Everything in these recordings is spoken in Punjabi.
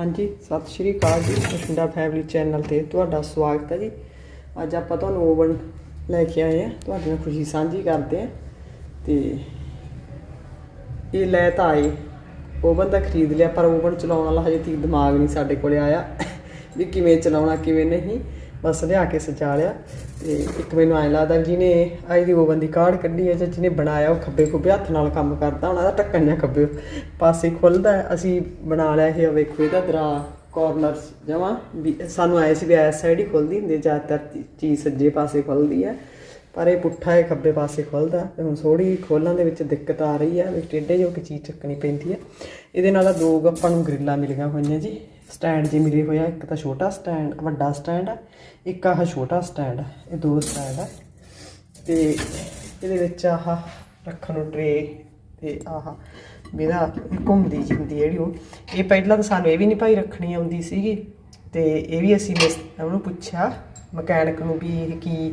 ਹਾਂਜੀ, ਸਤਿ ਸ਼੍ਰੀ ਅਕਾਲ ਜੀ, ਬਠਿੰਡਾ ਫੈਮਿਲੀ ਚੈਨਲ ਤੇ ਤੁਹਾਡਾ ਸਵਾਗਤ ਹੈ ਜੀ। ਅੱਜ ਆਪਾਂ ਤੁਹਾਨੂੰ ਓਵਨ ਲੈ ਕੇ ਆਏ ਆ ਤੁਹਾਡੇ ਨਾਲ ਖੁਸ਼ੀ ਸਾਂਝੀ ਕਰਦੇ ਆ ਤੇ ਇਹ ਲੈ ਤਾਂ ਆਏ, ਓਵਨ ਤਾਂ ਖਰੀਦ ਲਿਆ, ਪਰ ਓਵਨ ਚਲਾਉਣ ਵਾਲਾ ਹਜੇ ਤੱਕ ਦਿਮਾਗ ਨਹੀਂ ਸਾਡੇ ਕੋਲੇ ਆਇਆ ਵੀ ਕਿਵੇਂ ਚਲਾਉਣਾ, ਕਿਵੇਂ ਨਹੀਂ। ਬਸ ਲਿਆ ਕੇ ਸਜਾ ਲਿਆ। ਤੇ ਇੱਕ ਮੈਨੂੰ ਐਂ ਲੱਗਦਾ ਜਿਹਨੇ ਆਈ ਦੀ ਓਵਨ ਦੀ ਕਾਰਡ ਕੱਢੀ ਹੈ ਜਾਂ ਜਿਹਨੇ ਬਣਾਇਆ ਉਹ ਖੱਬੇ ਖੁੱਬੇ ਹੱਥ ਨਾਲ ਕੰਮ ਕਰਦਾ, ਉਹਨਾਂ ਦਾ ਟੱਕਣ ਜਾਂ ਖੱਬੇ ਪਾਸੇ ਖੁੱਲਦਾ ਅਸੀਂ ਬਣਾ ਲਿਆ ਇਹ ਵੇਖੋ ਇਹਦਾ ਦਰਾ ਕਾਰਨਰਸ ਜਮਾ ਵੀ ਸਾਨੂੰ ਆਏ ਸੀ ਵੀ ਐਸ ਸਾਈਡ ਹੀ ਖੁੱਲਦੀ ਹੁੰਦੀ ਜ਼ਿਆਦਾਤਰ ਚੀਜ਼ ਸੱਜੇ ਪਾਸੇ ਖੁੱਲਦੀ ਹੈ। ਪਰ ਇਹ ਪੁੱਠਾ ਹੈ, ਖੱਬੇ ਪਾਸੇ ਖੁੱਲਦਾ ਤੇ ਹੁਣ ਥੋੜੀ ਖੋਲਣ ਦੇ ਵਿੱਚ ਦਿੱਕਤ ਆ ਰਹੀ ਹੈ ਵੀ ਟੇਢੇ ਜੋ ਕਿ ਚੀਜ਼ ਚੱਕਣੀ ਪੈਂਦੀ ਹੈ। ਇਹਦੇ ਨਾਲ ਦੋ ਆਪਾਂ ਨੂੰ ਗ੍ਰਿਲਾਂ ਮਿਲੀਆਂ ਹੋਈਆਂ ਜੀ। ਸਟੈਂਡ ਜੇ ਮਿਲੇ ਹੋਇਆ, ਇੱਕ ਤਾਂ ਛੋਟਾ ਸਟੈਂਡ, ਵੱਡਾ ਸਟੈਂਡ ਹੈ ਇੱਕ ਆਹ ਛੋਟਾ ਸਟੈਂਡ ਹੈ ਇਹ ਦੋ ਸਟੈਂਡ ਹੈ ਤੇ ਇਹਦੇ ਵਿੱਚ ਆਹ ਰੱਖਣ ਨੂੰ ਟਰੇ ਤੇ ਆਹ ਮੇਰਾ ਘੁੰਮਦੀ ਜੀ ਜਿਹੜੀ ਉਹ। ਇਹ ਪਹਿਲਾਂ ਤਾਂ ਸਾਨੂੰ ਇਹ ਵੀ ਨਹੀਂ ਭਾਈ ਰੱਖਣੀ ਆਉਂਦੀ ਸੀਗੀ, ਤੇ ਇਹ ਵੀ ਅਸੀਂ ਮਿਸ ਉਹਨੂੰ ਪੁੱਛਿਆ ਮਕੈਨਿਕ ਨੂੰ ਵੀ ਇਹ ਕੀ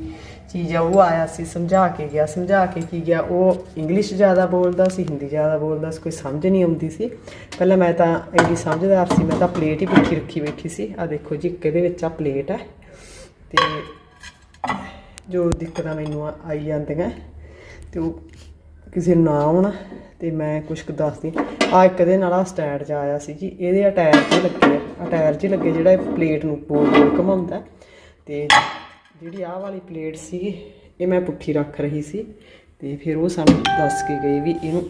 ਚੀਜ਼ ਆ, ਉਹ ਆਇਆ ਸੀ, ਸਮਝਾ ਕੇ ਗਿਆ, ਸਮਝਾ ਕੇ ਕੀ ਗਿਆ, ਉਹ ਇੰਗਲਿਸ਼ ਜ਼ਿਆਦਾ ਬੋਲਦਾ ਸੀ, ਹਿੰਦੀ ਜ਼ਿਆਦਾ ਬੋਲਦਾ ਸੀ, ਕੋਈ ਸਮਝ ਨਹੀਂ ਆਉਂਦੀ ਸੀ। ਪਹਿਲਾਂ ਮੈਂ ਤਾਂ ਇੰਨੀ ਸਮਝਦਾਰ ਸੀ, ਮੈਂ ਤਾਂ ਪਲੇਟ ਹੀ ਪਿੱਛੇ ਰੱਖੀ ਬੈਠੀ ਸੀ। ਆ ਦੇਖੋ ਜੀ, ਇੱਕ ਇਹਦੇ ਵਿੱਚ ਆ ਪਲੇਟ ਹੈ ਤੇ ਜੋ ਦਿੱਕਤਾਂ ਮੈਨੂੰ ਆਈ ਜਾਂਦੀਆਂ, ਤੇ ਉਹ ਕਿਸੇ ਨੂੰ ਨਾ ਆਉਣ, ਤੇ ਮੈਂ ਕੁਝ ਕੁ ਦੱਸਦੀ। ਆ ਇੱਕ ਦੇ ਨਾਲ ਆ ਸਟੈਂਡ ਜਾ ਆਇਆ ਸੀ ਜੀ, ਇਹਦੇ ਆ 'ਚ ਜਿਹੇ ਲੱਗੇ ਆ 'ਚ ਟਾਇਰ ਲੱਗੇ ਜਿਹੜਾ ਇਹ ਪਲੇਟ ਨੂੰ ਗੋਲ ਗੋਲ ਘੁਮਾਉਂਦਾ। ਤੇ ਜਿਹੜੀ ਆਹ ਵਾਲੀ ਪਲੇਟ ਸੀ, ਇਹ ਮੈਂ ਪੁੱਠੀ ਰੱਖ ਰਹੀ ਸੀ ਤੇ ਫਿਰ ਉਹ ਸਾਨੂੰ ਦੱਸ ਕੇ ਗਈ ਵੀ ਇਹਨੂੰ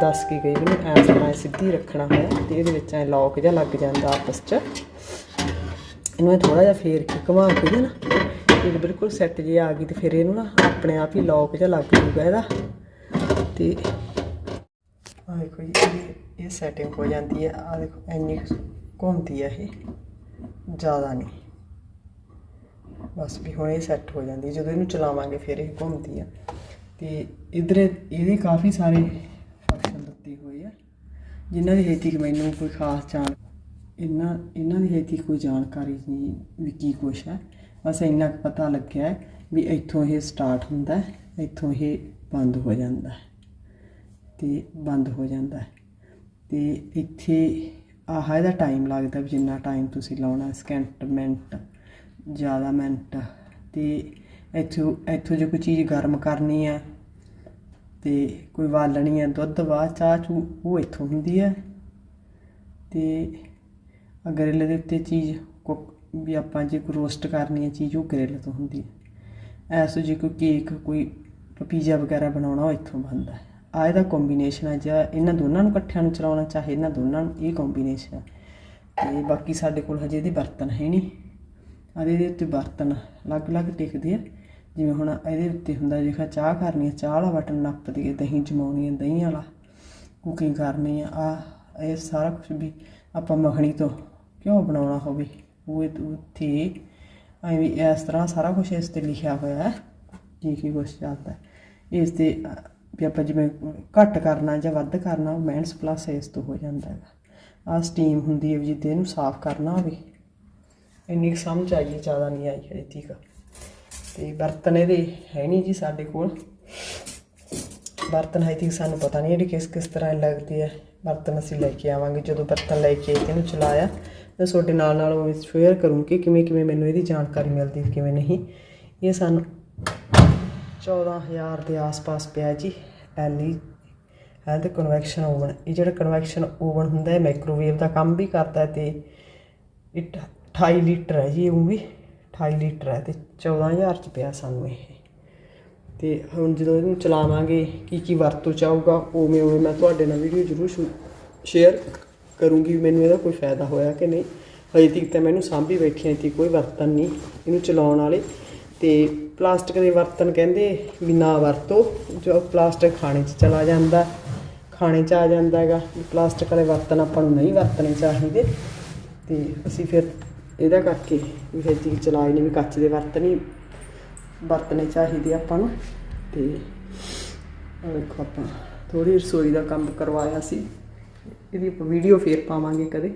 ਦੱਸ ਕੇ ਗਈ ਵੀ ਇਹਨੂੰ ਇਸ ਤਰ੍ਹਾਂ ਸਿੱਧੀ ਰੱਖਣਾ ਹੈ ਤੇ ਇਹਦੇ ਵਿੱਚ ਐ ਲੌਕ ਜਿਹਾ ਲੱਗ ਜਾਂਦਾ ਆਪਸ 'ਚ। ਇਹਨੂੰ ਥੋੜਾ ਜਿਹਾ ਫੇਰ ਕੇ ਘੁਮਾ ਕੇ ਨਾ, ਇਹ ਬਿਲਕੁਲ ਸੈੱਟ ਜੇ ਆ ਗਈ ਤੇ ਫਿਰ ਇਹਨੂੰ ਨਾ ਆਪਣੇ ਆਪ ਹੀ ਲੌਕ ਜਿਹਾ ਲੱਗ ਜੂਗਾ ਇਹਦਾ। ਤੇ ਆ ਦੇਖੋ ਜੀ, ਇਹ- ਸੈਟਿੰਗ ਹੋ ਜਾਂਦੀ ਹੈ ਆ ਦੇਖੋ ਇੰਨੀ ਘੁੰਮਦੀ ਹੈ ਇਹ, ਜ਼ਿਆਦਾ ਨਹੀਂ। ਬਸ ਵੀ ਹੁਣ ਇਹ ਸੈੱਟ ਹੋ ਜਾਂਦੀ ਜਦੋਂ ਇਹਨੂੰ ਚਲਾਵਾਂਗੇ ਫਿਰ ਇਹ ਘੁੰਮਦੀ ਆ। ਤੇ ਇਧਰ ਇਹਦੇ ਕਾਫੀ ਸਾਰੇ ਫੰਕਸ਼ਨ ਦਿੱਤੇ ਹੋਏ ਆ। ਜਿਨ੍ਹਾਂ ਦੀ ਹੇਤੀ ਮੈਨੂੰ ਕੋਈ ਖਾਸ ਜਾਣ ਇਹਨਾਂ ਇਹਨਾਂ ਦੀ ਹੇਤੀ ਕੋਈ ਜਾਣਕਾਰੀ ਨਹੀਂ ਵੀ ਕੀ ਕੁਛ ਹੈ। ਬਸ ਇੰਨਾ ਕੁ ਪਤਾ ਲੱਗਿਆ ਵੀ ਇੱਥੋਂ ਇਹ ਸਟਾਰਟ ਹੁੰਦਾ ਹੈ, ਇੱਥੋਂ ਇਹ ਬੰਦ ਹੋ ਜਾਂਦਾ ਹੈ। ਤੇ ਬੰਦ ਹੋ ਜਾਂਦਾ ਹੈ। ਤੇ ਇੱਥੇ ਆਹ ਇਹਦਾ ਟਾਈਮ ਲੱਗਦਾ ਵੀ ਜਿੰਨਾ ਟਾਈਮ ਤੁਸੀਂ ਲਾਉਣਾ ਸਕਿੰਟ, ਮਿੰਟ। ਜ਼ਿਆਦਾ ਮਿੰਟ ਤੇ ਇੱਥੋਂ ਇੱਥੋਂ ਜੇ ਕੋਈ ਚੀਜ਼ ਗਰਮ ਕਰਨੀ ਹੈ ਤੇ ਕੋਈ ਵਾਲਣੀ ਹੈ ਦੁੱਧ ਵਾਹ ਚਾਹ ਚੂ, ਉਹ ਇੱਥੋਂ ਹੁੰਦੀ ਹੈ ਤੇ ਗਰਿੱਲ ਦੇ ਉੱਤੇ ਚੀਜ਼ ਕੁੱਕ, ਵੀ ਆਪਾਂ ਜੇ ਕੋਈ ਰੋਸਟ ਕਰਨੀ ਹੈ ਚੀਜ਼, ਉਹ ਗਰਿੱਲ ਤੋਂ ਹੁੰਦੀ ਹੈ ਐਸੋ ਜੇ ਕੋਈ ਕੇਕ, ਕੋਈ ਪੀਜ਼ਾ ਵਗੈਰਾ ਬਣਾਉਣਾ ਉਹ ਇੱਥੋਂ ਬਣਦਾ ਹੈ ਆ ਇਹਦਾ ਕੰਬੀਨੇਸ਼ਨ ਹੈ ਜਾਂ ਇਹਨਾਂ ਦੋਨਾਂ ਨੂੰ ਇਕੱਠਿਆਂ ਨੂੰ ਚਲਾਉਣਾ, ਚਾਹੇ ਇਹਨਾਂ ਦੋਨਾਂ ਨੂੰ, ਇਹ ਕੰਬੀਨੇਸ਼ਨ ਹੈ ਤੇ ਬਾਕੀ ਸਾਡੇ ਕੋਲ ਹਜੇ ਇਹਦੇ ਬਰਤਨ ਹੈ ਨਹੀਂ। ਆ ਇਹਦੇ ਉੱਤੇ ਬਰਤਨ ਅਲੱਗ-ਅਲੱਗ ਟਿਕਦੇ ਆ। ਜਿਵੇਂ ਹੁਣ ਇਹਦੇ ਉੱਤੇ ਹੁੰਦਾ ਜਿਹੜਾ ਚਾਹ ਕਰਨੀ ਹੈ ਚਾਹ ਵਾਲਾ ਬਟਨ ਨੱਪ ਦਈਏ ਦਹੀਂ ਜਮਾਉਣੀ ਹੈ ਦਹੀਂ ਵਾਲਾ ਕੁਕਿੰਗ ਕਰਨੀ ਆ ਆ ਇਹ ਸਾਰਾ ਕੁਝ ਵੀ ਆਪਾਂ ਮੱਖਣੀ ਤੋਂ ਕਿਉਂ ਬਣਾਉਣਾ ਹੋਵੇ, ਉਹ ਇਹ ਉੱਥੇ ਐਵੇਂ ਇਸ ਤਰ੍ਹਾਂ ਸਾਰਾ ਕੁਝ ਇਸ ਤੇ ਲਿਖਿਆ ਹੋਇਆ ਹੈ ਕੀ ਕੀ ਕੁਝ ਚੱਲਦਾ ਇਸ ਤੇ, ਵੀ ਆਪਾਂ ਜਿਵੇਂ ਘੱਟ ਕਰਨਾ ਜਾਂ ਵੱਧ ਕਰਨਾ ਮੈਂਸ ਪਲੱਸ ਇਸ ਤੋਂ ਹੋ ਜਾਂਦਾ ਹੈਗਾ। ਆ ਸਟੀਮ ਹੁੰਦੀ ਹੈ ਵੀ ਜਿੱਦੇ ਇਹਨੂੰ ਸਾਫ਼ ਕਰਨਾ ਹੋਵੇ। ਇੰਨੀ ਕੁ ਸਮਝ ਆਈ ਹੈ, ਜ਼ਿਆਦਾ ਨਹੀਂ ਆਈ ਹਜੇ ਤੀਕ। ਤੇ ਬਰਤਨ ਇਹਦੇ ਹੈ ਨਹੀਂ ਜੀ ਸਾਡੇ ਕੋਲ। ਬਰਤਨ ਹੈ ਤੀਕ ਸਾਨੂੰ ਪਤਾ ਨਹੀਂ ਇਹਦੇ ਕਿਸ ਕਿਸ ਤਰ੍ਹਾਂ ਲੱਗਦੀ ਹੈ। ਬਰਤਨ ਅਸੀਂ ਲੈ ਕੇ ਆਵਾਂਗੇ ਜਦੋਂ ਬਰਤਨ ਲੈ ਕੇ ਇਹਨੂੰ ਚਲਾਇਆ। ਮੈਂ ਤੁਹਾਡੇ ਨਾਲ ਨਾਲ ਉਹ ਸ਼ੇਅਰ ਕਰੂੰਗੀ ਕਿਵੇਂ ਕਿਵੇਂ ਮੈਨੂੰ ਇਹਦੀ ਜਾਣਕਾਰੀ ਮਿਲਦੀ ਕਿਵੇਂ ਨਹੀਂ। ਇਹ ਸਾਨੂੰ 14000 ਦੇ ਆਸ-ਪਾਸ ਪਿਆ ਜੀ ਐਲਈ ਹੈ ਤੇ ਕਨਵੈਕਸ਼ਨ ਓਵਨ ਇਹ ਜਿਹੜਾ ਕਨਵੈਕਸ਼ਨ ਓਵਨ ਹੁੰਦਾ ਹੈ ਮਾਈਕ੍ਰੋਵੇਵ ਦਾ ਕੰਮ ਵੀ ਕਰਦਾ ਹੈ ਤੇ ਇਹ 28 ਲੀਟਰ ਹੈ ਜੀ ਉਹ ਵੀ 28 ਲੀਟਰ ਹੈ ਤੇ 14000 ਚ ਪਿਆ ਸਾਨੂੰ ਇਹ। ਤੇ ਹੁਣ ਜਦੋਂ ਇਹਨੂੰ ਚਲਾਵਾਂਗੇ, ਕੀ ਕੀ ਵਰਤੋਂ ਚਾਹੂਗਾ ਉਵੇਂ ਉਵੇਂ ਮੈਂ ਤੁਹਾਡੇ ਨਾਲ ਵੀਡੀਓ ਜ਼ਰੂਰ ਸ਼ੇਅਰ ਕਰੂੰਗੀ ਮੈਨੂੰ ਇਹਦਾ ਕੋਈ ਫਾਇਦਾ ਹੋਇਆ ਕਿ ਨਹੀਂ। ਹਜੇ ਤੱਕ ਤਾਂ ਮੈਨੂੰ ਸਾਂਭੀ ਬੈਠੀਆਂ ਤੀ ਕੋਈ ਵਰਤਨ ਨਹੀਂ, ਇਹਨੂੰ ਚਲਾਉਣ ਵਾਲੇ। ਤੇ ਪਲਾਸਟਿਕ ਦੇ ਬਰਤਨ ਕਹਿੰਦੇ ਵੀ ਨਾ ਵਰਤੋ, ਜੋ ਪਲਾਸਟਿਕ ਖਾਣੇ 'ਚ ਚਲਾ ਜਾਂਦਾ, ਖਾਣੇ 'ਚ ਆ ਜਾਂਦਾ ਹੈਗਾ। ਪਲਾਸਟਿਕ ਵਾਲੇ ਬਰਤਨ ਆਪਾਂ ਨੂੰ ਨਹੀਂ ਵਰਤਣੇ ਚਾਹੀਦੇ। ਤੇ ਅਸੀਂ ਫਿਰ ਇਹਦਾ ਕਰਕੇ ਵੀ ਫਿਰ ਚੀਜ਼ ਚਲਾਈ ਨਹੀਂ, ਵੀ ਕੱਚ ਦੇ ਬਰਤਨ ਵਰਤਣੇ ਚਾਹੀਦੇ ਆਪਾਂ ਨੂੰ। ਤੇ ਦੇਖੋ ਆਪਾਂ ਥੋੜੀ ਰਸੋਈ ਦਾ ਕੰਮ ਕਰਵਾਇਆ ਸੀ। ਇਹਦੀ ਆਪਾਂ ਵੀਡੀਓ ਫੇਰ ਪਾਵਾਂਗੇ ਕਦੇ।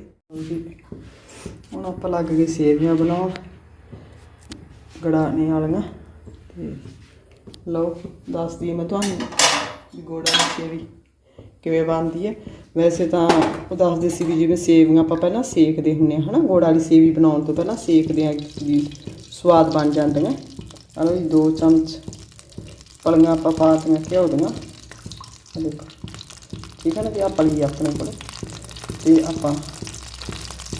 ਹੁਣ ਆਪਾਂ ਲੱਗ ਗਏ ਸੇਵੀਆਂ ਬਣਾਉਣ, ਗੜਾਣੇ ਵਾਲੀਆਂ। ਤੇ ਲਓ, ਦੱਸਦੀ ਮੈਂ ਤੁਹਾਨੂੰ ਵੀ ਗੋੜਾ ਦੀ ਸੇਵੀ ਕਿਵੇਂ ਬਣਦੀ ਹੈ। ਵੈਸੇ ਤਾਂ ਉਹ ਦੱਸਦੇ ਸੀ ਵੀ ਜਿਵੇਂ ਸੇਵੀਆਂ ਆਪਾਂ ਪਹਿਲਾਂ ਸੇਕਦੇ ਹੁੰਨੇ ਆ ਹਨਾ? ਗੁੜ ਵਾਲੀ ਸੇਵੀ ਬਣਾਉਣ ਤੋਂ ਪਹਿਲਾਂ ਸੇਕਦੇ ਆ ਵੀ ਸਵਾਦ ਬਣ ਜਾਂਦੀਆਂ। ਆਹ ਜੀ, ਦੋ ਚਮਚ ਪਲੀਆਂ ਆਪਾਂ ਪਾਤੀਆਂ ਘਿਓ ਦੀਆਂ। ਦੇਖੋ, ਠੀਕ ਹੈ ਨਾ ਵੀ ਆ ਪਲੀ ਆਪਣੇ ਕੋਲ। ਤੇ ਆਪਾਂ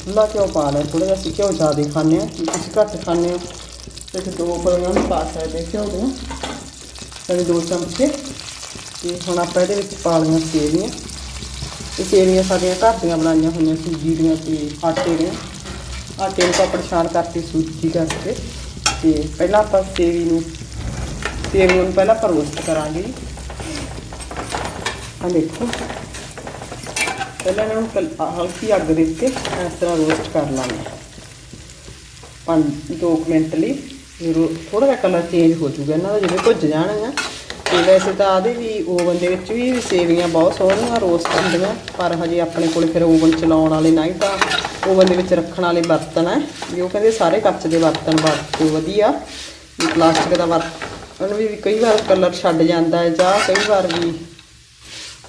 ਖੁੱਲਾ ਘਿਓ ਪਾ ਲਿਆ ਥੋੜਾ ਜਿਹਾ ਅਸੀਂ ਘਿਓ ਜ਼ਿਆਦਾ ਖਾਂਦੇ ਆ ਜੇ ਤੁਸੀਂ ਘੱਟ ਖਾਂਦੇ ਹੋ। ਤੇ ਫਿਰ ਦੋ ਪਲੀਆਂ ਨੂੰ ਪਾ ਸਕਦੇ ਘਿਓ ਦੀਆਂ। ਤੇ ਦੋ ਚਮਚੇ। ਤੇ ਹੁਣ ਆਪਾਂ ਇਹਦੇ ਵਿੱਚ ਪਾ ਲਈਆਂ ਸੇਵੀਆਂ। ਇਹ ਸੇਵੀਆਂ ਸਾਡੀਆਂ ਘਰ ਦੀਆਂ ਬਣਾਈਆਂ ਹੋਈਆਂ ਸੂਜੀ ਦੀਆਂ ਤੇ ਆਟੇ ਦੀਆਂ ਆਟੇ ਨੂੰ ਆਪਾਂ ਪਰੇਸ਼ਾਨ ਕਰਕੇ ਸੂਜੀ ਕਰਕੇ ਤੇ। ਪਹਿਲਾਂ ਆਪਾਂ ਸੇਵੀ ਨੂੰ ਸੇਵੀਆਂ ਨੂੰ ਪਹਿਲਾਂ ਆਪਾਂ ਰੋਸਟ ਕਰਾਂਗੇ। ਜੀ ਆ ਦੇਖੋ। ਪਹਿਲਾਂ ਇਹਨਾਂ ਨੂੰ ਕਲ- ਹਲਕੀ ਅੱਗ ਦੇ ਉੱਤੇ ਇਸ ਤਰ੍ਹਾਂ ਰੋਸਟ ਕਰ ਲਾਂਗੇ। ਪੰਜ, ਦੋ ਕੁ ਮਿੰਟ ਲਈ। ਥੋੜਾ ਜਿਹਾ ਕਲਰ ਚੇਂਜ ਹੋ ਜਾਊਗਾ। ਇਹਨਾਂ ਦਾ ਜਿਵੇਂ ਭੁੱਜ ਜਾਣਗੀਆਂ। ਤੇ ਵੈਸੇ ਤਾਂ ਆਦੇ ਵੀ ਓਵਨ ਦੇ ਵਿੱਚ ਵੀ ਸੇਵੀਆਂ ਬਹੁਤ ਸੋਹਣੀਆਂ ਰੋਸਟ ਹੁੰਦੀਆਂ ਪਰ ਹਜੇ ਆਪਣੇ ਕੋਲ ਫਿਰ ਓਵਨ ਚਲਾਉਣ ਵਾਲੇ ਨਹੀਂ ਤਾਂ ਓਵਨ ਦੇ ਵਿੱਚ ਰੱਖਣ ਵਾਲੇ ਬਰਤਨ ਹੈ, ਵੀ ਉਹ ਕਹਿੰਦੇ ਸਾਰੇ ਕੱਚ ਦੇ ਬਰਤਨ ਵਰਤੋ ਵਧੀਆ, ਵੀ ਪਲਾਸਟਿਕ ਦਾ ਬਰਤਨ ਵੀ ਕਈ ਵਾਰ ਕਲਰ ਛੱਡ ਜਾਂਦਾ ਹੈ ਜਾਂ ਕਈ ਵਾਰ ਵੀ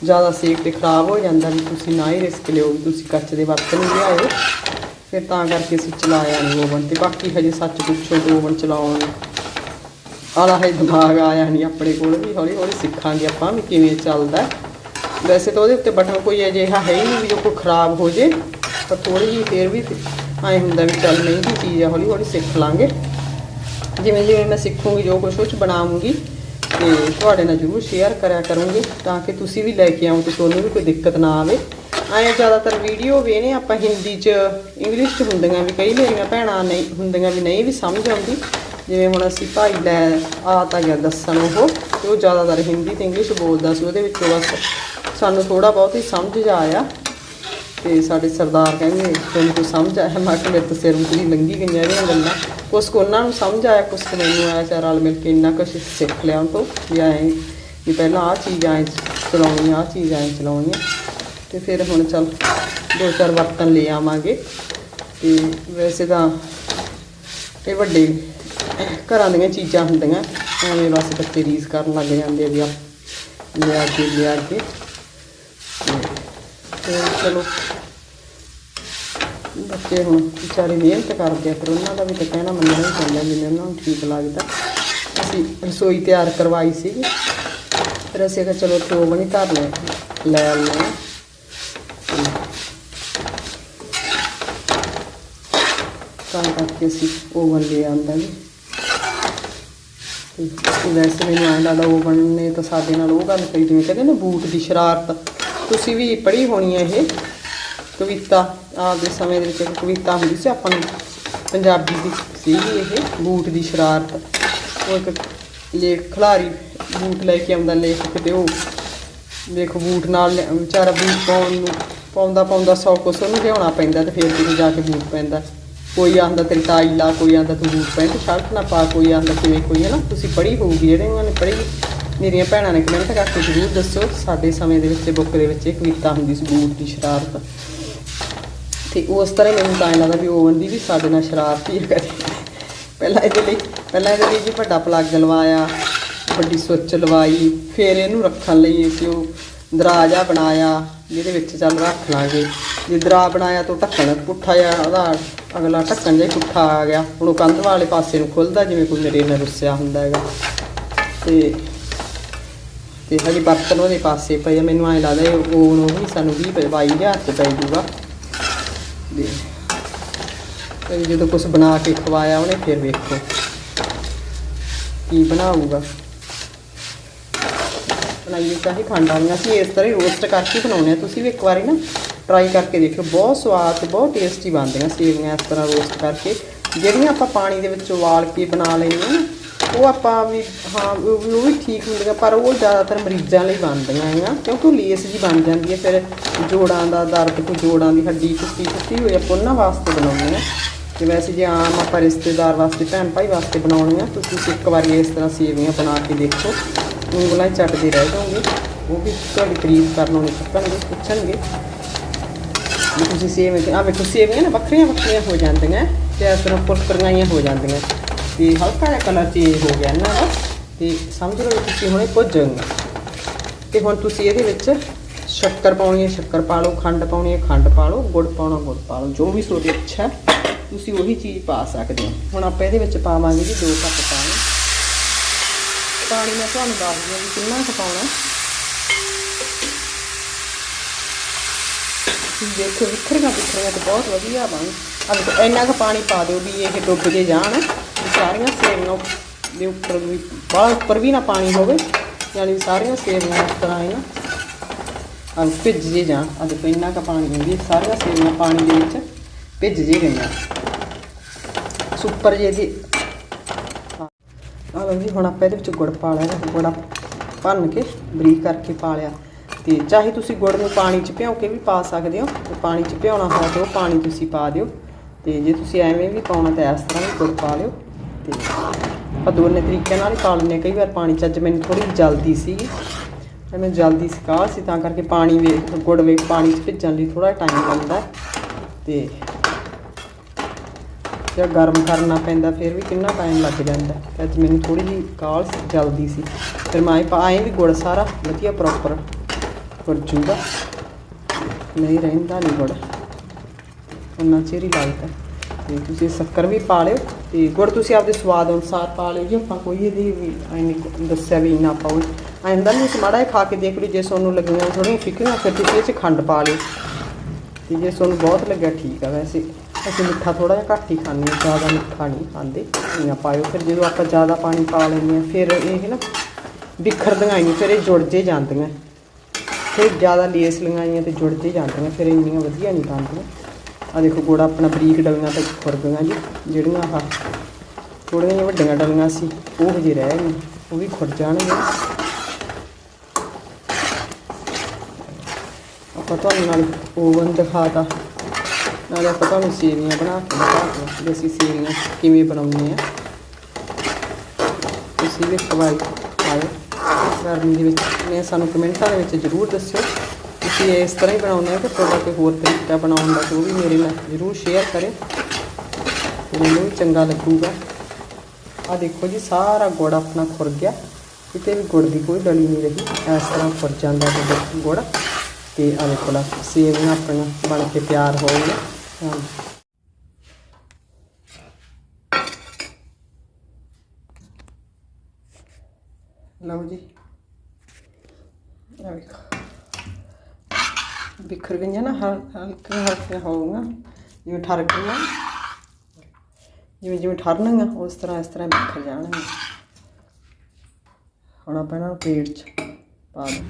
ਜ਼ਿਆਦਾ ਸੇਕ ਤੇ ਖਰਾਬ ਹੋ ਜਾਂਦਾ ਵੀ ਤੁਸੀਂ ਨਾ ਹੀ ਰਿਸਕ ਲਿਓ ਵੀ ਤੁਸੀਂ ਕੱਚ ਦੇ ਬਰਤਨ ਹੀ ਲਿਆਇਓ, ਫਿਰ ਤਾਂ ਕਰਕੇ ਅਸੀਂ ਚਲਾਇਆ ਨਹੀਂ ਓਵਨ ਤੇ, ਬਾਕੀ ਹਜੇ ਸੱਚ ਪੁੱਛੋ ਤਾਂ ਓਵਨ ਚਲਾਉਣ ਆਲਾ ਹੈ ਦਿਮਾਗ ਆਇਆ ਨਹੀਂ ਆਪਣੇ ਕੋਲ ਵੀ, ਹੌਲੀ ਹੌਲੀ ਸਿੱਖਾਂਗੇ ਆਪਾਂ ਵੀ ਕਿਵੇਂ ਚੱਲਦਾ ਵੈਸੇ ਤਾਂ ਉਹਦੇ ਉੱਤੇ ਬਟਨ ਕੋਈ ਅਜਿਹਾ ਹੈ ਹੀ ਨਹੀਂ ਵੀ ਜੋ ਕੋਈ ਖਰਾਬ ਹੋ ਜੇ ਪਰ ਥੋੜੀ ਜਿਹੀ ਫੇਰ ਵੀ ਐਂ ਹੁੰਦਾ ਵੀ ਚੱਲ ਨਹੀਂ ਦੀ ਚੀਜ਼ ਆ, ਹੌਲੀ ਹੌਲੀ ਸਿੱਖ ਲਾਂਗੇ। ਜਿਵੇਂ ਜਿਵੇਂ ਮੈਂ ਸਿੱਖੂੰਗੀ, ਜੋ ਕੁਛ ਉਹ 'ਚ ਬਣਾਉਂਗੀ, ਤੇ ਤੁਹਾਡੇ ਨਾਲ ਜ਼ਰੂਰ ਸ਼ੇਅਰ ਕਰਿਆ ਕਰੂੰਗੀ, ਤਾਂ ਕਿ ਤੁਸੀਂ ਵੀ ਲੈ ਕੇ ਆਓ, ਤੇ ਤੁਹਾਨੂੰ ਵੀ ਕੋਈ ਦਿੱਕਤ ਨਾ ਆਵੇ। ਐਂ ਜ਼ਿਆਦਾਤਰ ਵੀਡੀਓ ਵੀ ਨੇ, ਆਪਾਂ ਹਿੰਦੀ 'ਚ ਇੰਗਲਿਸ਼ 'ਚ ਹੁੰਦੀਆਂ ਵੀ, ਕਈ ਮੇਰੀਆਂ ਭੈਣਾਂ ਨਹੀਂ, ਹੁੰਦੀਆਂ ਵੀ ਨਹੀਂ ਵੀ ਸਮਝ ਆਉਂਦੀ। ਜਿਵੇਂ ਹੁਣ ਅਸੀਂ ਭਾਈ ਲੈ ਆ ਤਾਂ ਗਿਆ ਦੱਸਣ ਉਹ, ਤੇ ਉਹ ਜ਼ਿਆਦਾਤਰ ਹਿੰਦੀ ਤੇ ਇੰਗਲਿਸ਼ ਬੋਲਦਾ ਸੀ, ਉਹਦੇ ਵਿੱਚੋਂ ਬਸ ਸਾਨੂੰ ਥੋੜਾ ਬਹੁਤ ਹੀ ਸਮਝ ਜਾ ਆਇਆ। ਤੇ ਸਾਡੇ ਸਰਦਾਰ ਕਹਿੰਦੇ ਤੁਹਾਨੂੰ ਕੋਈ ਸਮਝ ਆਇਆ? ਮੈਂ ਕਿ ਮੇਰੇ ਤੋਂ ਸਿਰ ਉਤਰੀ ਲੰਗੀ ਗਈਆਂ ਇਹਦੀਆਂ ਗੱਲਾਂ। ਕੁਛ ਕੁ ਉਹਨਾਂ ਨੂੰ ਸਮਝ ਆਇਆ, ਕੁਛ ਕੁ ਮੈਨੂੰ ਆਇਆ ਚਾਰ ਰਲ ਮਿਲ ਕੇ ਇੰਨਾ ਕੁਛ ਸਿੱਖ ਲਿਆ ਉਹ ਤੋਂ ਵੀ ਐਂ ਵੀ ਪਹਿਲਾਂ ਆਹ ਚੀਜ਼ ਆਏ ਚਲਾਉਣੀ, ਆਹ ਚੀਜ਼ ਆਏ ਚਲਾਉਣੀ ਆ। ਤੇ ਫਿਰ ਹੁਣ ਚੱਲ ਦੋ ਚਾਰ ਬਰਤਨ ਲੈ ਆਵਾਂਗੇ। ਤੇ ਵੈਸੇ ਤਾਂ ਇਹ ਵੱਡੇ ਘਰਾਂ ਦੀਆਂ ਚੀਜ਼ਾਂ ਹੁੰਦੀਆਂ, ਐਵੇਂ ਬਸ ਬੱਚੇ ਰੀਸ ਕਰਨ ਲੱਗ ਜਾਂਦੇ ਆ ਵੀ ਆ ਲਿਆ ਕੇ ਲਿਆ ਕੇ। ਤੇ ਚਲੋ, ਬੱਚੇ ਹੁਣ ਵਿਚਾਰੇ ਮਿਹਨਤ ਕਰਦੇ ਆ, ਫਿਰ ਉਹਨਾਂ ਦਾ ਵੀ ਤਾਂ ਕਹਿਣਾ ਮੰਨਣਾ ਹੀ ਪੈਂਦਾ, ਜਿਵੇਂ ਉਹਨਾਂ ਨੂੰ ਠੀਕ ਲੱਗਦਾ। ਅਸੀਂ ਰਸੋਈ ਤਿਆਰ ਕਰਵਾਈ ਸੀ ਫਿਰ ਅਸੀਂ ਕਿਹਾ ਚਲੋ ਤੋਂ ਬਣੀ ਧਰ ਲੈ ਲੈ ਆਉਂਦੇ ਹਾਂ। ਤਾਂ ਕਰਕੇ ਅਸੀਂ ਓਵਨ ਲੈ ਆਂਦਾ ਜੀ। ਵੈਸੇ ਮੈਨੂੰ ਐਂ ਲੱਗਦਾ ਓਵਨ ਨੇ ਤਾਂ ਸਾਡੇ ਨਾਲ ਉਹ ਗੱਲ ਕਹੀ ਜਿਵੇਂ ਕਹਿੰਦੇ ਨਾ ਬੂਟ ਦੀ ਸ਼ਰਾਰਤ। ਤੁਸੀਂ ਵੀ ਪੜ੍ਹੀ ਹੋਣੀ ਹੈ ਇਹ ਕਵਿਤਾ, ਆਪਦੇ ਸਮੇਂ ਦੇ ਵਿੱਚ ਇੱਕ ਕਵਿਤਾ ਹੁੰਦੀ ਸੀ ਆਪਾਂ ਨੂੰ, ਪੰਜਾਬੀ ਦੀ ਸੀਗੀ ਇਹ, ਬੂਟ ਦੀ ਸ਼ਰਾਰਤ। ਉਹ ਇੱਕ ਲੇਖ, ਖਿਲਾਰੀ ਬੂਟ ਲੈ ਕੇ ਆਉਂਦਾ ਲੇਖਕ ਤੇ ਉਹ ਦੇਖੋ ਬੂਟ ਨਾਲ ਲਿਆ- ਵਿਚਾਰਾ ਬੂਟ ਪਾਉਣ ਨੂੰ ਪਾਉਂਦਾ ਪਾਉਂਦਾ ਸੌ ਕੁਛ ਉਹਨੂੰ ਲਿਆਉਣਾ ਪੈਂਦਾ ਤੇ ਫਿਰ ਕਿਤੇ ਜਾ ਕੇ ਬੂਟ ਪੈਂਦਾ। ਕੋਈ ਆਂਦਾ ਤੇਰੀ ਤਾਈ ਲਾ, ਕੋਈ ਆਂਦਾ ਤੂੰ ਬੂਟ ਪੈਂਟ ਸ਼ਰਟ ਨਾ ਪਾ, ਕੋਈ ਆਂਦਾ ਕਿਵੇਂ, ਕੋਈ ਹੈ ਨਾ, ਤੁਸੀਂ ਪੜ੍ਹੀ ਹੋਊਗੀ, ਜਿਹੜੇ ਉਹਨਾਂ ਨੇ ਪੜ੍ਹੀ, ਮੇਰੀਆਂ ਭੈਣਾਂ ਨੇ ਕਮੈਂਟ ਕਰਕੇ ਜ਼ਰੂਰ ਦੱਸੋ, ਸਾਡੇ ਸਮੇਂ ਦੇ ਵਿੱਚ ਬੁੱਕ ਦੇ ਵਿੱਚ ਇੱਕ ਕਵਿਤਾ ਹੁੰਦੀ ਸੀ ਬੂਟ ਦੀ ਸ਼ਰਾਰਤ। ਤੇ ਉਸ ਤਰ੍ਹਾਂ ਮੈਨੂੰ ਤਾਂ ਐਂ ਲੱਗਦਾ ਵੀ ਓਵਨ ਦੀ ਵੀ ਸਾਡੇ ਨਾਲ ਸ਼ਰਾਰਤੀ ਹੀ ਹੈ। ਕਦੇ ਪਹਿਲਾਂ ਇਹਦੇ ਲਈ, ਪਹਿਲਾਂ ਇਹਦੇ ਲਈ ਜੀ ਵੱਡਾ ਪਲੱਗ ਲਵਾਇਆ, ਵੱਡੀ ਸੁੱਚ ਲਵਾਈ, ਫਿਰ ਇਹਨੂੰ ਰੱਖਣ ਲਈ ਅਸੀਂ ਉਹ ਦਰਾਜਾ ਬਣਾਇਆ, ਜਿਹਦੇ ਵਿੱਚ ਚੱਲ ਰੱਖ ਲਾਂਗੇ। ਜੇ ਦਰਾ ਬਣਾਇਆ ਤਾਂ ਉਹ ਢੱਕਣ ਪੁੱਠਾ ਜਿਹਾ ਉਹਦਾ ਅਗਲਾ ਢੱਕਣ ਜਿਹਾ ਪੁੱਠਾ ਆ ਗਿਆ। ਹੁਣ ਉਹ ਕੰਧ ਵਾਲੇ ਪਾਸੇ ਨੂੰ ਖੁੱਲਦਾ, ਜਿਵੇਂ ਕੋਈ ਮੇਰੇ ਨਾਲ ਰੁੱਸਿਆ ਹੁੰਦਾ ਹੈਗਾ। ਤੇ ਤੇ ਹਜੇ ਬਰਤਨ ਉਹਦੇ ਪਾਸੇ ਪਏ ਆ। ਮੈਨੂੰ ਐਂ ਲੱਗਦਾ ਇਹ ਉਹ ਉਹ ਵੀ ਸਾਨੂੰ 20 22 ਹਜ਼ਾਰ ਚ ਪੈ ਜੂਗਾ। ਦੇ ਤੇ ਜਦੋਂ ਕੁਝ ਬਣਾ ਕੇ ਖਵਾਇਆ ਉਹਨੇ, ਫਿਰ ਵੇਖੋ ਕੀ ਬਣਾਊਗਾ। ਬਣਾਈਏ ਚਾਹੇ ਖੰਡ ਵਾਲੀਆਂ ਸੀ ਇਸ ਤਰ੍ਹਾਂ ਹੀ ਰੋਸਟ ਕਰਕੇ ਬਣਾਉਣੇ ਆ ਤੁਸੀਂ ਵੀ ਇੱਕ ਵਾਰੀ ਨਾ ਟਰਾਈ ਕਰਕੇ ਦੇਖਿਓ, ਬਹੁਤ ਸਵਾਦ ਤੇ ਬਹੁਤ ਟੇਸਟੀ ਬਣਦੀਆਂ ਸੇਵੀਆਂ ਇਸ ਤਰ੍ਹਾਂ ਰੋਸਟ ਕਰਕੇ। ਜਿਹੜੀਆਂ ਆਪਾਂ ਪਾਣੀ ਦੇ ਵਿੱਚ ਉਬਾਲ ਕੇ ਬਣਾ ਲੈਂਦੇ ਹਾਂ ਉਹ ਆਪਾਂ ਵੀ, ਹਾਂ, ਉਹ ਵੀ ਠੀਕ ਹੁੰਦੀਆਂ, ਪਰ ਉਹ ਜ਼ਿਆਦਾਤਰ ਮਰੀਜ਼ਾਂ ਲਈ ਬਣਦੀਆਂ ਹੈਗੀਆਂ, ਕਿਉਂਕਿ ਉਹ ਲੇਸ ਜੀ ਬਣ ਜਾਂਦੀ ਹੈ, ਫਿਰ ਜੋੜਾਂ ਦਾ ਦਰਦ, ਕੋਈ ਜੋੜਾਂ ਦੀ ਹੱਡੀ ਟੁੱਟੀ ਟੁੱਟੀ ਹੋਈ, ਆਪਾਂ ਉਹਨਾਂ ਵਾਸਤੇ ਬਣਾਉਂਦੇ ਹਾਂ। ਤੇ ਵੈਸੇ ਜੇ ਆਮ ਆਪਾਂ ਰਿਸ਼ਤੇਦਾਰ ਵਾਸਤੇ, ਭੈਣ ਭਾਈ ਵਾਸਤੇ ਬਣਾਉਣੀਆਂ ਆ ਤੁਸੀਂ ਇੱਕ ਵਾਰੀ ਇਸ ਤਰ੍ਹਾਂ ਸੇਵੀਆਂ ਬਣਾ ਕੇ ਦੇਖੋ। ਉਂਗਲਾਂ ਹੀ ਚੱਟਦੇ ਰਹਿ ਜਾਓਗੇ, ਉਹ ਵੀ ਤੁਹਾਡੀ ਤਾਰੀਫ ਕਰਨ ਨੂੰ ਚੁੱਕਣਗੇ, ਪੁੱਛਣਗੇ। ਤੁਸੀਂ ਸੇਵੀਆਂ ਆ ਵੇਖੋ ਸੇਵੀਆਂ ਨਾ, ਵੱਖਰੀਆਂ ਵੱਖਰੀਆਂ ਹੋ ਜਾਂਦੀਆਂ। ਤੇ ਇਸ ਤਰ੍ਹਾਂ ਹੀ ਹੋ ਜਾਂਦੀਆਂ। ਤੇ ਹਲਕਾ ਜਿਹਾ ਕਲਰ ਚੇਂਜ ਹੋ ਗਿਆ ਇਹਨਾਂ ਦਾ ਤੇ ਸਮਝ ਲਓ ਵੀ ਤੁਸੀਂ ਹੁਣੇ ਭੁੱਜ ਜਾਓਗੇ ਤੇ ਹੁਣ ਤੁਸੀਂ ਇਹਦੇ ਵਿੱਚ ਸ਼ੱਕਰ ਪਾਉਣੀ ਹੈ, ਸ਼ੱਕਰ ਪਾ ਲਓ, ਖੰਡ ਪਾਉਣੀ ਹੈ, ਖੰਡ ਪਾ ਲਓ, ਗੁੜ ਪਾਉਣਾ, ਗੁੜ ਪਾ ਲਓ, ਜੋ ਵੀ ਤੁਹਾਡੀ ਇੱਛਾ ਤੁਸੀਂ ਉਹੀ ਚੀਜ਼ ਪਾ ਸਕਦੇ ਹੋ। ਹੁਣ ਆਪਾਂ ਇਹਦੇ ਵਿੱਚ ਪਾਵਾਂਗੇ ਜੀ ਦੋ ਕੱਪ ਪਾਣੀ। ਪਾਣੀ ਮੈਂ ਤੁਹਾਨੂੰ ਦੱਸਦੀ ਹਾਂ ਵੀ ਕਿੰਨਾ ਕੁ ਪਾਉਣਾ ਤੁਸੀਂ ਦੇਖੋ ਵਿਖਰੀਆਂ ਵਿਖਰੀਆਂ ਤੇ ਬਹੁਤ ਵਧੀਆ ਬਣ ਅਬ ਇੰਨਾ ਕੁ ਪਾਣੀ ਪਾ ਦਿਓ ਵੀ ਇਹ ਡੁੱਬ ਜੇ ਜਾਣ। ਸਾਰੀਆਂ ਸੇਵੀਆਂ ਦੇ ਉੱਪਰ ਵੀ, ਬਾਹਰ ਉੱਪਰ ਵੀ ਨਾ ਪਾਣੀ ਹੋਵੇ। ਯਾਨੀ ਵੀ ਸਾਰੀਆਂ ਸੇਵੀਆਂ ਇਸ ਤਰ੍ਹਾਂ ਹੀ ਨਾ ਅਬ ਭਿੱਜ ਜੇ ਜਾਣ। ਅਬ ਦੇਖੋ, ਇੰਨਾ ਕੁ ਪਾਣੀ ਹੁੰਦੀ ਸਾਰੀਆਂ ਸੇਵੀਆਂ ਪਾਣੀ ਦੇ ਵਿੱਚ ਭਿੱਜ ਜੇ ਗਈਆਂ। ਸੁਪਰ ਜੇ ਦੀ ਆ ਲਓ ਜੀ, ਹੁਣ ਆਪਾਂ ਇਹਦੇ ਵਿੱਚ ਗੁੜ ਪਾ ਲਿਆ। ਤੇ ਗੁੜ ਆਪਾਂ ਭੰਨ ਕੇ ਬਰੀਕ ਕਰਕੇ ਪਾ ਲਿਆ। ਤੇ ਚਾਹੇ ਤੁਸੀਂ ਗੁੜ ਨੂੰ ਪਾਣੀ 'ਚ ਭਿਓ ਕੇ ਵੀ ਪਾ ਸਕਦੇ ਹੋ, ਤੇ ਪਾਣੀ 'ਚ ਭਿਉਣਾ ਹੋਇਆ ਤਾਂ ਉਹ ਪਾਣੀ ਤੁਸੀਂ ਪਾ ਦਿਓ। ਤੇ ਜੇ ਤੁਸੀਂ ਐਵੇਂ ਵੀ ਪਾਉਣਾ ਤਾਂ ਇਸ ਤਰ੍ਹਾਂ ਵੀ ਗੁੜ ਪਾ ਲਿਓ। ਤੇ ਆਪਾਂ ਦੋਨੇ ਤਰੀਕਿਆਂ ਨਾਲ ਹੀ ਪਾ ਲੈਂਦੇ ਹਾਂ। ਕਈ ਵਾਰ ਪਾਣੀ 'ਚ ਅੱਜ ਮੈਨੂੰ ਥੋੜੀ ਜਲਦੀ ਸੀਗੀ। ਤੇ ਮੈਂ ਜਲਦੀ ਸਕਾਲ ਸੀ, ਤਾਂ ਕਰਕੇ ਪਾਣੀ ਵੇਖ ਗੁੜ ਵੇਖ ਪਾਣੀ 'ਚ ਭਿੱਜਣ ਲਈ ਥੋੜਾ ਟਾਈਮ ਲੱਗਦਾ। ਹੈ। ਤੇ ਜੇ ਗਰਮ ਕਰਨਾ ਪੈਂਦਾ ਫਿਰ ਵੀ ਕਿੰਨਾ ਟਾਈਮ ਲੱਗ ਜਾਂਦਾ। ਤੇ ਅੱਜ ਮੈਨੂੰ ਥੋੜੀ ਜਿਹੀ ਕਾਲ ਸੀ, ਜਲਦੀ ਸੀ। ਫਿਰ ਮੈਂ ਪਾਏ ਵੀ ਗੁੜ ਸਾਰਾ ਵਧੀਆ ਪ੍ਰੋਪਰ ਗੁੜ ਜੂਗਾ। ਨਹੀਂ ਰਹਿੰਦਾ ਨਹੀਂ ਗੁੜ। ਉਹਨਾਂ ਚਿਰ ਹੀ ਲੱਗਦਾ ਤੇ ਤੁਸੀਂ ਸ਼ੱਕਰ ਵੀ ਪਾ ਲਿਓ। ਤੇ ਗੁੜ ਤੁਸੀਂ ਆਪਦੇ ਸਵਾਦ ਅਨੁਸਾਰ ਪਾ ਲਿਓ। ਜੀ ਆਪਾਂ ਕੋਈ ਇਹਦੀ ਵੀ ਐਂ ਦੱਸਿਆ ਵੀ ਇੰਨਾ ਪਾਓ। ਐਂ ਹੁੰਦਾ ਨਹੀਂ ਤੁਸੀਂ ਮਾੜਾ ਜਿਹਾ ਖਾ ਕੇ ਦੇਖ ਲਿਓ ਜੇ ਤੁਹਾਨੂੰ ਲੱਗੀਆਂ ਥੋੜ੍ਹੀਆਂ ਫਿੱਕੀਆਂ, ਫਿਰ ਤੁਸੀਂ ਇਹ 'ਚ ਖੰਡ ਪਾ ਲਿਓ। ਤੇ ਜੇ ਤੁਹਾਨੂੰ ਬਹੁਤ ਲੱਗਿਆ, ਠੀਕ ਆ। ਵੈਸੇ ਅਸੀਂ ਮਿੱਠਾ ਥੋੜਾ ਜਿਹਾ ਘੱਟ ਹੀ ਖਾਂਦੇ ਹਾਂ। ਜ਼ਿਆਦਾ ਮਿੱਠਾ ਨਹੀਂ ਖਾਂਦੇ। ਇੰਨਾ ਪਾਇਓ। ਫਿਰ ਜਦੋਂ ਆਪਾਂ ਜ਼ਿਆਦਾ ਪਾਣੀ ਪਾ ਲੈਂਦੇ ਹਾਂ, ਫਿਰ ਇਹ ਨਾ ਬਿਖਰਦੀਆਂ ਹੀ ਨਹੀਂ। ਫਿਰ ਇਹ ਜੁੜ ਜੇ ਜਾਂਦੀਆਂ। ਫਿਰ ਜ਼ਿਆਦਾ ਲੇਸ ਲਗਾਈਆਂ ਤੇ ਜੁੜ ਜੇ ਜਾਂਦੀਆਂ, ਫਿਰ ਇੰਨੀਆਂ ਵਧੀਆ ਨਹੀਂ ਬਣਦੀਆਂ। ਆ ਦੇਖੋ ਗੋੜਾ ਆਪਣਾ ਬਰੀਕ ਡਲੀਆਂ ਤੇ ਖੁਰ ਗਈਆਂ ਜੀ, ਜਿਹੜੀਆਂ ਆਹ ਥੋੜ੍ਹੀਆਂ ਜਿਹੀਆਂ ਵੱਡੀਆਂ ਡਲੀਆਂ ਸੀ, ਉਹ ਹਜੇ ਰਹਿ ਗਈਆਂ, ਉਹ ਵੀ ਖੁਰ ਜਾਣਗੇ ਆਪਾਂ ਤੁਹਾਨੂੰ ਨਾਲ ਓਵਨ ਦਿਖਾਤਾ, ਨਾਲੇ ਆਪਾਂ ਤੁਹਾਨੂੰ ਸੇਵੀਆਂ ਬਣਾ ਕੇ ਦਿਖਾਤਾ ਵੀ ਸੇਵੀਆਂ ਕਿਵੇਂ ਬਣਾਉਂਦੇ ਆ ਤੁਸੀਂ ਵੀ ਖਵਾਈ ਆਇਓ ਗਰਮੀ ਦੇ ਵਿੱਚ ਨੇ ਸਾਨੂੰ ਕਮੈਂਟਾਂ ਦੇ ਵਿੱਚ ਜ਼ਰੂਰ ਦੱਸਿਓ। ਤੁਸੀਂ ਇਸ ਤਰ੍ਹਾਂ ਹੀ ਬਣਾਉਂਦੇ ਆ ਕਿ ਤੁਹਾਡਾ ਕੋਈ ਹੋਰ ਤਰੀਕਾ ਬਣਾਉਣ ਦਾ ਉਹ ਵੀ ਮੇਰੇ ਨਾਲ ਜ਼ਰੂਰ ਸ਼ੇਅਰ ਕਰੇ। ਮੈਨੂੰ ਵੀ ਚੰਗਾ ਲੱਗੂਗਾ। ਆ ਦੇਖੋ ਜੀ, ਸਾਰਾ ਗੁੜ ਆਪਣਾ ਖੁਰ ਗਿਆ। ਕਿਤੇ ਵੀ ਗੁੜ ਦੀ ਕੋਈ ਡਲੀ ਨਹੀਂ ਰਹੀ। ਇਸ ਤਰ੍ਹਾਂ ਖੁਰ ਜਾਂਦਾ ਜਦੋਂ ਗੁੜ। ਤੇ ਆ ਦੇਖੋ ਲਾ, ਸੇਵੀਆਂ ਆਪਣੀਆਂ ਬਣ ਕੇ ਤਿਆਰ ਹੋ ਗਈਆਂ। ਲਓ ਜੀ। ਆ ਵੇਖੋ। ਬਿਖਰ ਗਈਆਂ ਨਾ, ਹਲ- ਹਲਕੀਆਂ ਹਲਕੀਆਂ ਹੋ ਗਈਆਂ। ਜਿਵੇਂ ਠਰ ਗਈਆਂ। ਜਿਵੇਂ ਜਿਵੇਂ ਠਰਨਗੀਆਂ, ਉਸ ਤਰ੍ਹਾਂ ਇਸ ਤਰ੍ਹਾਂ ਬਿਖਰ ਜਾਣਗੇ ਹੁਣ ਆਪਾਂ ਇਹਨਾਂ ਨੂੰ ਪਲੇਟ 'ਚ ਪਾ ਦਿਓ